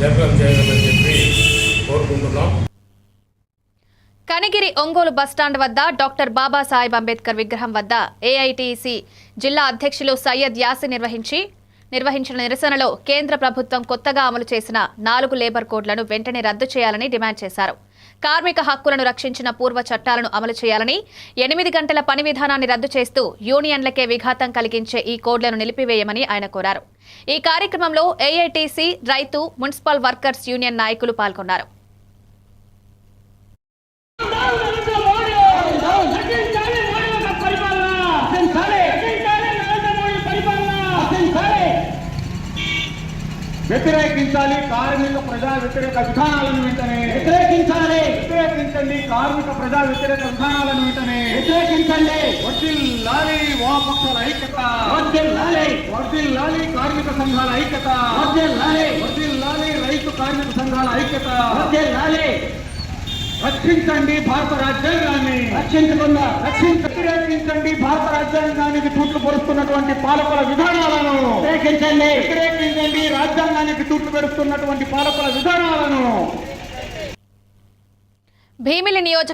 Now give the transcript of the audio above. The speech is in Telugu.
జయప్రదం చేయాలని చెప్పి కోరుకుంటున్నాం. కనిగిరి ఒంగోలు బస్టాండ్ వద్ద డాక్టర్ బాబాసాహెబ్ అంబేద్కర్ విగ్రహం వద్ద ఏఐటీసీ జిల్లా అధ్యక్షులు సయ్యద్ యాసి నిర్వహించి నిర్వహించిన నిరసనలో కేంద్ర ప్రభుత్వం కొత్తగా అమలు చేసిన నాలుగు లేబర్ కోడ్లను వెంటనే రద్దు చేయాలని డిమాండ్ చేశారు. కార్మిక హక్కులను రక్షించిన పూర్వ చట్టాలను అమలు చేయాలని ఎనిమిది గంటల పని విధానాన్ని రద్దు చేస్తూ యూనియన్లకే విఘాతం కలిగించే ఈ కోడ్లను నిలిపివేయమని ఆయన కోరారు. ఈ కార్యక్రమంలో ఏఐటీసీ రైతు మున్సిపల్ వర్కర్స్ యూనియన్ నాయకులు పాల్గొన్నారు. వ్యతిరేకించాలి. కార్మిక ప్రజా వ్యతిరేక విధానాలను వెంటనే వ్యతిరేకించాలి. వ్యతిరేకించండి. కార్మిక ప్రజా వ్యతిరేక విధానాలను వెంటనే వ్యతిరేకించండి. వర్ధిల్లాలి వామపక్షాల ఐక్యత. వర్ధిల్లాలి. వర్ధిల్లాలి కార్మిక సంఘాల ఐక్యత. వర్ధిల్లాలి. వర్ధిల్లాలి రైతు కార్మిక సంఘాల ఐక్యత. వర్ధిల్లాలి. రక్షించండి భారత రాజ్యాంగాన్ని. రక్షించకుండా రక్షించ వ్యతిరేకించండి భారత రాజ్యాంగానికి తూట్లు పొరుస్తున్నటువంటి పాలకుల విధానాలను. వ్యతిరేకించండి. వ్యతిరేకించండి. రాజ్యాంగానికి తూట్లు పెడుతున్నటువంటి పాలకుల విధానాలను భీమిలి నియోజకవర్గ